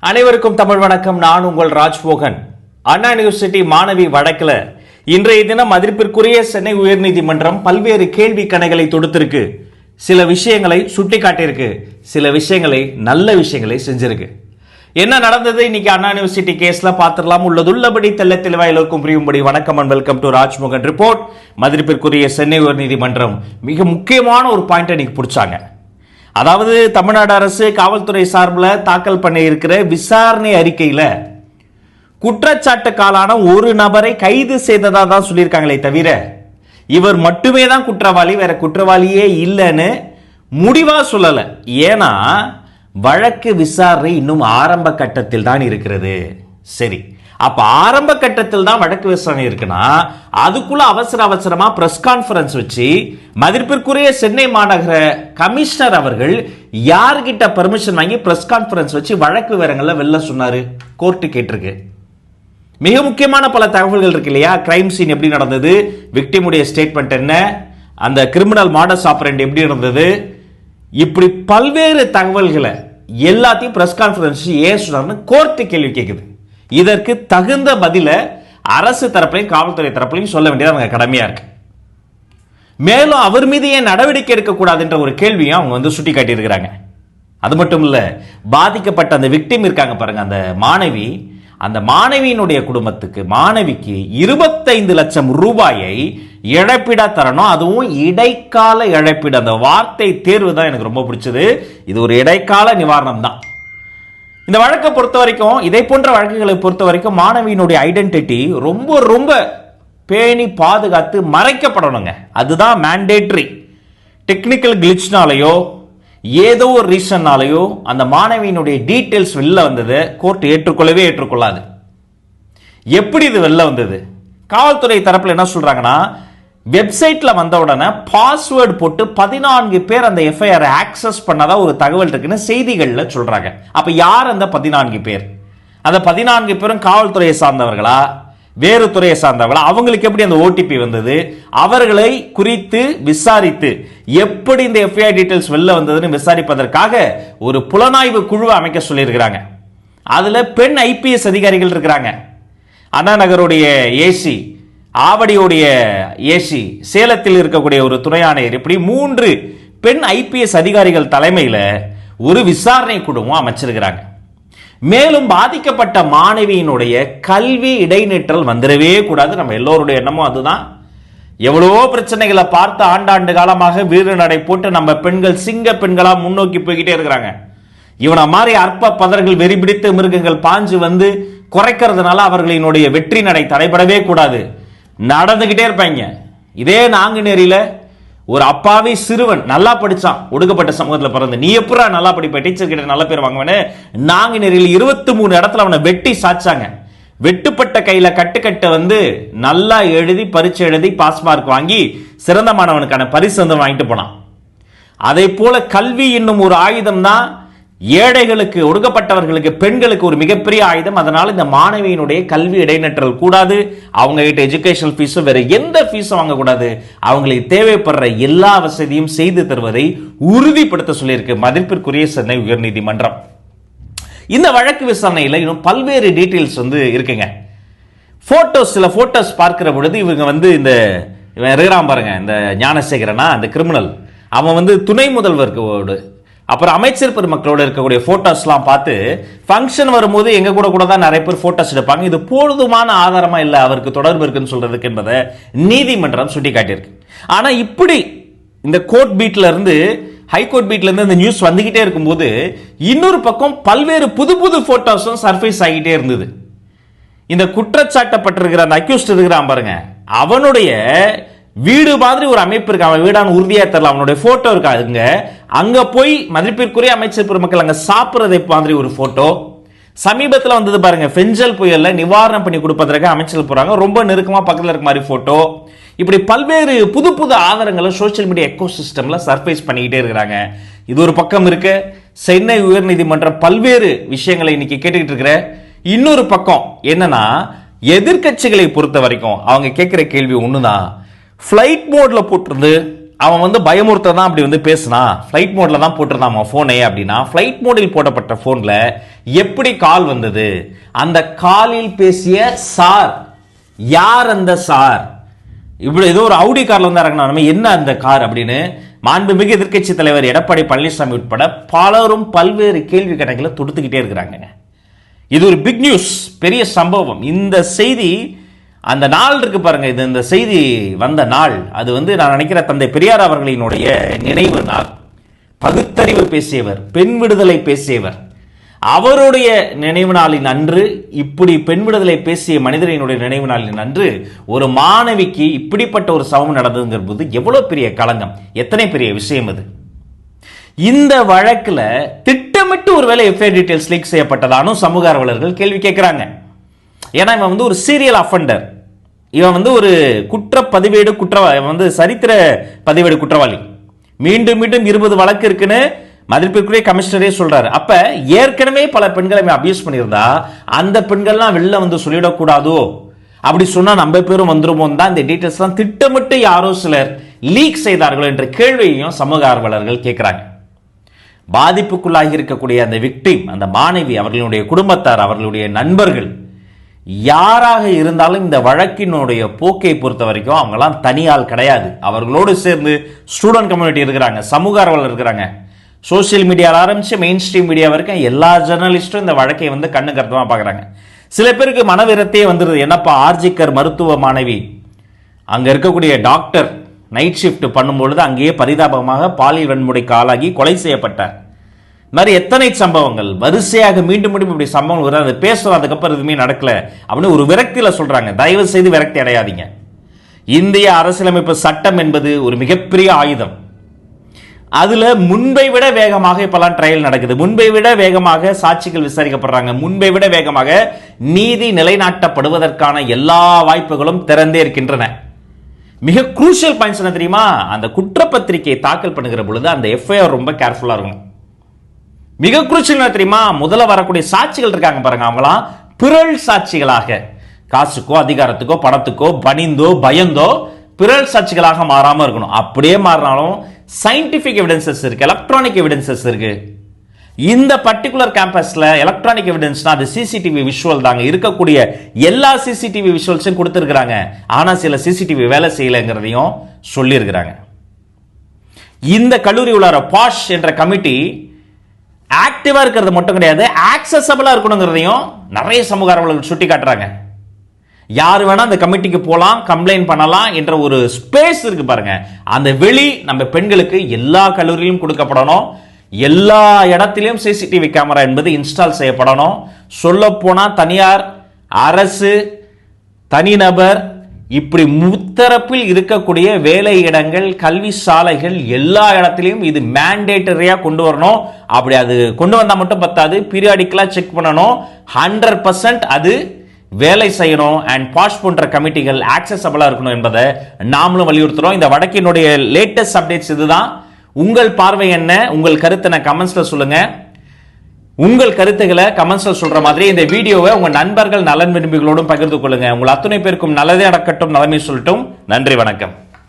அனைவருக்கும் தமிழ் வணக்கம். நான் உங்கள் ராஜ்மோகன். அண்ணா யூனிவர்சிட்டி மாணவி வழக்கில் இன்றைய தினம் மதிப்பிற்குரிய சென்னை உயர்நீதிமன்றம் பல்வேறு கேள்வி கணைகளை தொடுத்திருக்கு. சில விஷயங்களை சுட்டிக்காட்டியிருக்கு. சில விஷயங்களை நல்ல விஷயங்களை செஞ்சிருக்கு. என்ன நடந்தது? இன்னைக்கு அண்ணா யூனிவர்சிட்டி கேஸ்ல பார்த்துடலாம். உள்ளதுள்ளபடி தெல்ல தெளிவா எல்லோருக்கும் புரியும்படி வணக்கம் and welcome to Rajmohan report மதிப்பிற்குரிய சென்னை உயர்நீதிமன்றம் மிக முக்கியமான ஒரு பாயிண்ட் இன்னைக்கு பிடிச்சாங்க. அதாவது தமிழ்நாடு அரசு காவல்துறை சார்பில் தாக்கல் பண்ணி இருக்கிற விசாரணை குற்றச்சாட்டு குற்றச்சாட்டுக்காலான ஒரு நபரை கைது செய்ததாக தான் சொல்லியிருக்காங்களே தவிர இவர் மட்டுமே தான் குற்றவாளி வேற குற்றவாளியே இல்லைன்னு முடிவாக சொல்லலை. ஏன்னா வழக்கு விசாரணை இன்னும் ஆரம்ப கட்டத்தில் தான் இருக்கிறது. சரி. அப்ப ஆரம்ப கட்டத்தில் தான் வழக்கு விசாரணை இருக்குன்னா அதுக்குள்ள அவசர அவசரமா பிரஸ் கான்ஃபரன்ஸ் வச்சு மதிப்பிற்குரிய சென்னை மாநகர கமிஷனர் அவர்கள் யார்கிட்ட பர்மிஷன் வாங்கி பிரஸ் கான்ஃபரன்ஸ் வச்சு வழக்கு விவரங்கள்ல வெளில சொன்னாரு? கோர்ட்டு கேட்டிருக்கு. மிக முக்கியமான பல தகவல்கள் இருக்கு இல்லையா? கிரைம் சீன் எப்படி நடந்தது? விக்டிமுடைய ஸ்டேட்மெண்ட் என்ன? அந்த கிரிமினல் மாடஸ் ஆபரண்ட் எப்படி இருந்தது இப்படி பல்வேறு தகவல்களை எல்லாத்தையும் பிரஸ் கான்ஃபரன்ஸ் ஏன் சொன்னார்னு கோர்ட்டு கேள்வி கேட்குது இதற்கு தகுந்த பதில அரசு தரப்புலையும் காவல்துறை தரப்புலையும் சொல்ல வேண்டியது அவங்க கடமையா இருக்கு. மேலும் அவர் மீது ஏன் நடவடிக்கை எடுக்கக்கூடாதுன்ற ஒரு கேள்வியும் அவங்க வந்து சுட்டி காட்டியிருக்கிறாங்க. அது மட்டும் இல்ல பாதிக்கப்பட்ட அந்த விக்டிம் இருக்காங்க பாருங்க அந்த மாணவி. அந்த மாணவியினுடைய குடும்பத்துக்கு மாணவிக்கு இருபத்தைந்து லட்சம் ரூபாயை இழப்பீடா தரணும். அதுவும் இடைக்கால இழப்பீடு. அந்த வார்த்தை தேர்வு தான் எனக்கு ரொம்ப பிடிச்சது. இது ஒரு இடைக்கால நிவாரணம் தான் இந்த வழக்கை பொறுத்த வரைக்கும் இதை போன்ற வழக்குகளை பொறுத்த வரைக்கும் மாணவியினுடைய ஐடென்டிட்டி ரொம்ப ரொம்ப பேணி பாதுகாத்து மறைக்கப்படணுங்க. அதுதான் மேண்டேட்ரி டெக்னிக்கல் கிளிச்னாலேயோ ஏதோ ஒரு ரீசன்னாலேயோ அந்த மாணவியினுடைய டீட்டெயில்ஸ் வெளில வந்தது கோர்ட் ஏற்றுக்கொள்ளவே ஏற்றுக்கொள்ளாது. எப்படி இது வெளில வந்தது? காவல்துறை தரப்பில் என்ன சொல்கிறாங்கன்னா வெப்சைட்ல வந்த உடனே பாஸ்வேர்டு போட்டு பதினான்கு பேர் அந்த எஃப்ஐஆர் ஆக்சஸ் பண்ணதா ஒரு தகவல் இருக்குன்னு செய்திகள்ல சொல்றாங்க. அப்ப யார் அந்த பதினான்கு பேர்? அந்த பதினான்கு பேரும் காவல்துறையை சார்ந்தவர்களா? வேறு துறையை சார்ந்தவர்களா? அவங்களுக்கு எப்படி அந்த ஓடிபி வந்தது? அவர்களை குறித்து விசாரித்து எப்படி இந்த எஃப்ஐஆர் டீடைல்ஸ் வெளில வந்ததுன்னு விசாரிப்பதற்காக ஒரு புலனாய்வு குழுவை அமைக்க சொல்லியிருக்கிறாங்க. அதுல பெண் ஐபிஎஸ் அதிகாரிகள் இருக்கிறாங்க. அண்ணா நகருடைய ஏசி ஆவடியுடைய ஏசி சேலத்தில் இருக்கக்கூடிய ஒரு துணை ஆணையர் இப்படி மூன்று பெண் ஐபிஎஸ் அதிகாரிகள் தலைமையில் ஒரு விசாரணை குழுவும் அமைச்சிருக்கிறாங்க. மேலும் பாதிக்கப்பட்ட மாணவியினுடைய கல்வி இடைநிற்றல் வந்துடவே கூடாது. நம்ம எல்லோருடைய எண்ணமும் அதுதான். எவ்வளவோ பிரச்சனைகளை பார்த்து ஆண்டாண்டு காலமாக வீடு நடை போட்டு நம்ம பெண்கள் சிங்க பெண்களா முன்னோக்கி போய்கிட்டே இருக்கிறாங்க. இவனை மாதிரி அற்ப பதர்கள் வெறி பிடித்த மிருகங்கள் பாஞ்சு வந்து குறைக்கிறதுனால அவர்களினுடைய வெற்றி நடை தடைபடவே கூடாது. நடந்துகிட்டே இருப்பாங்க. இதே நாங்குநேரியில ஒரு அப்பாவி சிறுவன் நல்லா படிச்சான். ஒடுக்கப்பட்ட சமூகத்தில் பிறந்து நீ எப்படா நல்லா படிப்ப? டீச்சர் கிட்ட நல்ல பேர் வாங்குவேன்னு நாங்குநேரியில் இருபத்தி மூணு இடத்துல அவனை வெட்டி சாச்சாங்க. வெட்டுப்பட்ட கையில கட்டுக்கட்டை வந்து நல்லா எழுதி பரிச்சு எழுதி பாஸ் மார்க் வாங்கி சிறந்த மாணவனுக்கான பரிசு வந்து வாங்கிட்டு போனான். அதே போல கல்வி என்னும் ஒரு ஆயுதம் தான் ஏழைகளுக்கு ஒடுக்கப்பட்டவர்களுக்கு பெண்களுக்கு ஒரு மிகப்பெரிய ஆயுதம். அதனால இந்த மாணவியினுடைய கல்வி இடைநிற்றல் கூடாது. அவங்க கிட்ட எஜுகேஷனல் ஃபீஸும் வேற எந்த ஃபீஸும் வாங்கக்கூடாது. அவங்களுக்கு தேவைப்படுற எல்லா வசதியும் செய்து தருவதை உறுதிப்படுத்த சொல்லியிருக்கு மதிப்பிற்குரிய சென்னை உயர்நீதிமன்றம். இந்த வழக்கு விசாரணையில் இன்னும் பல்வேறு டீட்டெயில்ஸ் வந்து இருக்குங்க. போட்டோஸ் சில போட்டோஸ் பார்க்கிற பொழுது இவங்க வந்து இந்த இவன் இருக்கிறான் பாருங்க இந்த ஞானசேகரனா அந்த கிரிமினல் அவன் வந்து துணை முதல்வருக்கு அப்புறம் அமைச்சர் பெருமக்களோட இருக்கக்கூடிய போட்டோஸ்லாம் பார்த்து ஃபங்க்ஷன் வரும்போது எங்க கூட கூட தான் நிறைய பேர் போட்டோஸ் எடுப்பாங்க. இது போதுமான ஆதாரமா இல்லை அவருக்கு தொடர்பு இருக்குன்னு சொல்றதுக்கு என்பதை நீதிமன்றம் சுட்டி காட்டியிருக்கு ஆனா இப்படி இந்த கோர்ட் பீட்ல இருந்து ஹைகோர்ட் பீட்ல இருந்து இந்த நியூஸ் வந்துகிட்டே இருக்கும்போது இன்னொரு பக்கம் பல்வேறு புது புது போட்டோஸும் சர்ஃபேஸ் ஆகிட்டே இருந்தது. இந்த குற்றச்சாட்டப்பட்டிருக்கிற அந்த அக்யூஸ்ட் இருக்கிறான் பாருங்க. அவனுடைய வீடு மாதிரி ஒரு அமைப்பு இருக்கு. அவன் வீடான உறுதியா தெரியல. அவனுடைய போட்டோ இருக்கா? அதுங்க அங்க போய் மதிப்பிற்குரிய அமைச்சர் பெருமக்கள் அங்க சாப்பிடுறதை மாதிரி ஒரு போட்டோ சமீபத்தில் வந்தது பாருங்க. பெஞ்சல் புயல்ல நிவாரணம் பண்ணி கொடுப்பதற்காக அமைச்சர் போறாங்க. ரொம்ப நெருக்கமா பக்கத்தில் இருக்க மாதிரி போட்டோ இப்படி பல்வேறு புது புது ஆதாரங்களை சோஷியல் மீடியா எக்கோ சிஸ்டம்ல சர்ஃபேஸ் பண்ணிக்கிட்டே இருக்கிறாங்க. இது ஒரு பக்கம் இருக்கு. சென்னை உயர்நீதிமன்றம் பல்வேறு விஷயங்களை இன்னைக்கு கேட்டுக்கிட்டு இருக்கிற. இன்னொரு பக்கம் என்னன்னா எதிர்க்கட்சிகளை பொறுத்த வரைக்கும் அவங்க கேட்கிற கேள்வி ஒண்ணுதான். ஃப்ளைட் மோடில் போட்டிருந்து அவன் வந்து பயமுறுத்த தான் அப்படி வந்து பேசினான் ஃப்ளைட் மோடில் தான் போட்டிருந்தான் அவன் ஃபோனே அப்படின்னா. ஃப்ளைட் மோடில் போடப்பட்ட ஃபோனில் எப்படி கால் வந்தது? அந்த காலில் பேசிய சார். யார் அந்த சார்? இப்படி ஏதோ ஒரு அவுடி காரில் வந்து இறங்கினா நம்ம என்ன அந்த கார் அப்படின்னு மாண்புமிகு எதிர்க்கட்சி தலைவர் எடப்பாடி பழனிசாமி உட்பட பலரும் பல்வேறு கேள்வி கணக்கில் தொடுத்துக்கிட்டே இருக்கிறாங்க. இது ஒரு பிக் நியூஸ் பெரிய சம்பவம். இந்த செய்தி அந்த நாள் இருக்கு பாருங்க இது இந்த செய்தி வந்த நாள். அது வந்து நான் நினைக்கிற தந்தை பெரியார் அவர்களினுடைய நினைவு நாள். பகுத்தறிவு பேசியவர் பெண் விடுதலை பேசியவர். அவருடைய நினைவு நாளின் அன்று இப்படி பெண் விடுதலை பேசிய மனிதரினுடைய நினைவு நாளின் அன்று ஒரு மாணவிக்கு இப்படிப்பட்ட ஒரு சமம் நடந்ததுங்கிற போது எவ்வளவு பெரிய களங்கம். எத்தனை பெரிய விஷயம் அது? இந்த வழக்கில் திட்டமிட்டு ஒருவேளை எஃப்ஐஆர் டீடைல்ஸ் லீக் செய்யப்பட்டதானும் சமூக ஆர்வலர்கள் கேள்வி கேட்கிறாங்க. ஏன்னா இவன் வந்து ஒரு சீரியல் அஃபண்டர் இவன் வந்து ஒரு குற்ற பதிவேடு குற்றவாளி இவன் வந்து சரித்திர பதிவேடு குற்றவாளி. மீண்டும் மீண்டும் இருபது வழக்கு இருக்குன்னு மதிப்பிற்குரிய கமிஷனரே சொல்றாரு. அப்ப ஏற்கனவே பல பெண்களை அபியூஸ் பண்ணியிருந்தா அந்த பெண்கள்லாம் வெளில வந்து சொல்லிடக்கூடாதோ? அப்படி சொன்னா நம்ம பேரும் வந்துருமோ தான் இந்த டீட்டெயில்ஸ் தான் திட்டமிட்டு யாரோ சிலர் லீக் செய்தார்களோ என்ற கேள்வியையும் சமூக ஆர்வலர்கள் கேட்கிறாங்க. பாதிப்புக்குள்ளாகி இருக்கக்கூடிய அந்த விக்டிம் அந்த மாணவி அவர்களுடைய குடும்பத்தார் அவர்களுடைய நண்பர்கள் யாராக இருந்தாலும் இந்த வழக்கினுடைய போக்கை பொறுத்த வரைக்கும் அவங்கெல்லாம் தனியால் கிடையாது. அவர்களோடு சேர்ந்து ஸ்டூடெண்ட் கம்யூனிட்டி இருக்கிறாங்க சமூக ஆர்வலர் இருக்கிறாங்க. சோஷியல் மீடியாவில் ஆரம்பிச்சு மெயின் ஸ்ட்ரீம் மீடியா வரைக்கும் எல்லா ஜெர்னலிஸ்ட்டும் இந்த வழக்கை வந்து கண்ணு கருத்தமாக பார்க்குறாங்க சில பேருக்கு மனவிரத்தே வந்துடுது என்னப்பா ஆர்ஜிக்கர் மருத்துவ மாணவி? அங்கே இருக்கக்கூடிய டாக்டர் நைட் ஷிஃப்ட் பண்ணும்பொழுது அங்கேயே பரிதாபமாக பாலியல் வன்முறைக்கு ஆளாகி கொலை செய்யப்பட்டார். மாதிரி எத்தனை சம்பவங்கள்? வரிசையாக மீண்டும் மீண்டும் இப்படி சம்பவங்கள் வருது. அதை பேசுகிறோம் அதுக்கப்புறம் எதுவுமே நடக்கல. அப்படின்னு ஒரு விரக்தியில் சொல்கிறாங்க தயவு செய்து விரக்தி அடையாதீங்க. இந்திய அரசியலமைப்பு சட்டம் என்பது ஒரு மிகப்பெரிய ஆயுதம். அதில் முன்பை விட வேகமாக இப்பெல்லாம் ட்ரையல் நடக்குது. முன்பை விட வேகமாக சாட்சிகள் விசாரிக்கப்படுறாங்க. முன்பை விட வேகமாக நீதி நிலைநாட்டப்படுவதற்கான எல்லா வாய்ப்புகளும் திறந்தே இருக்கின்றன. மிக குரூஷியல் பாயிண்ட்ஸ் என்ன தெரியுமா? அந்த குற்றப்பத்திரிகையை தாக்கல் பண்ணுகிற பொழுது அந்த எஃப்ஐஆர் ரொம்ப கேர்ஃபுல்லாக இருக்கணும். மிக குறிச்சல் என்ன தெரியுமா? முதல்ல வரக்கூடிய சாட்சிகள் இருக்காங்க பாருங்க அவங்களாம் பிறல் சாட்சிகளாக. காசுக்கோ அதிகாரத்துக்கோ பணத்துக்கோ பணிந்தோ பயந்தோ பிறல் சாட்சிகளாக மாறாம இருக்கணும். அப்படியே மாறினாலும் சயின்டிபிக் எவிடன்சஸ் இருக்கு எலக்ட்ரானிக் எவிடன்சஸ் இருக்கு. இந்த பர்டிகுலர் கேம்பஸ்ல எலக்ட்ரானிக் எவிடன்ஸ்னா அது சிசிடிவி விஷுவல் தாங்க. இருக்கக்கூடிய எல்லா சிசிடிவி விஷுவல்ஸும் கொடுத்துருக்குறாங்க. ஆனா சில சிசிடிவி வேலை செய்யலைங்கிறதையும் சொல்லியிருக்கிறாங்க. இந்த கல்லூரி உள்ளார பாஷ் என்ற கமிட்டி ஆக்டிவா இருக்கிறது மட்டும் கிடையாது ஆக்சசபிளா இருக்கணுங்கிறதையும் நிறைய சமூக ஆர்வலர்கள் சுட்டி காட்டுறாங்க யார் வேணா அந்த கமிட்டிக்கு போகலாம் கம்ப்ளைண்ட் பண்ணலாம் என்ற ஒரு ஸ்பேஸ் இருக்கு பாருங்க. அந்த வெளி நம்ம பெண்களுக்கு எல்லா கல்லூரியிலும் கொடுக்கப்படணும். எல்லா இடத்திலையும் சிசிடிவி கேமரா என்பது இன்ஸ்டால் செய்யப்படணும். சொல்ல தனியார் அரசு தனிநபர் இப்படி முத்தரப்பில் இருக்கக்கூடிய வேலை இடங்கள் கல்வி சாலைகள் எல்லா இடத்துலையும் இது மேண்டேட்டரியாக கொண்டு வரணும். அப்படி அது கொண்டு வந்தால் மட்டும் பத்தாது பீரியாடிக்கலாக செக் பண்ணணும். ஹண்ட்ரட் பர்சன்ட் அது வேலை செய்யணும் அண்ட் பாஸ் போன்ற கமிட்டிகள் ஆக்சசபிளாக இருக்கணும் என்பதை நாமளும் வலியுறுத்துகிறோம் இந்த வடக்கினுடைய லேட்டஸ்ட் அப்டேட்ஸ் இதுதான். உங்கள் பார்வை என்ன? உங்கள் கருத்தை கமெண்ட்ஸில் சொல்லுங்கள் உங்கள் கருத்துக்களை கமெண்ட்ஸில் சொல்ற மாதிரி இந்த வீடியோவை உங்க நண்பர்கள் நலன் விரும்பிகளோடும் பகிர்ந்து கொள்ளுங்க. உங்கள் அத்துணை பேருக்கும் நல்லதே நடக்கட்டும் நலமே சொல்லட்டும். நன்றி வணக்கம்.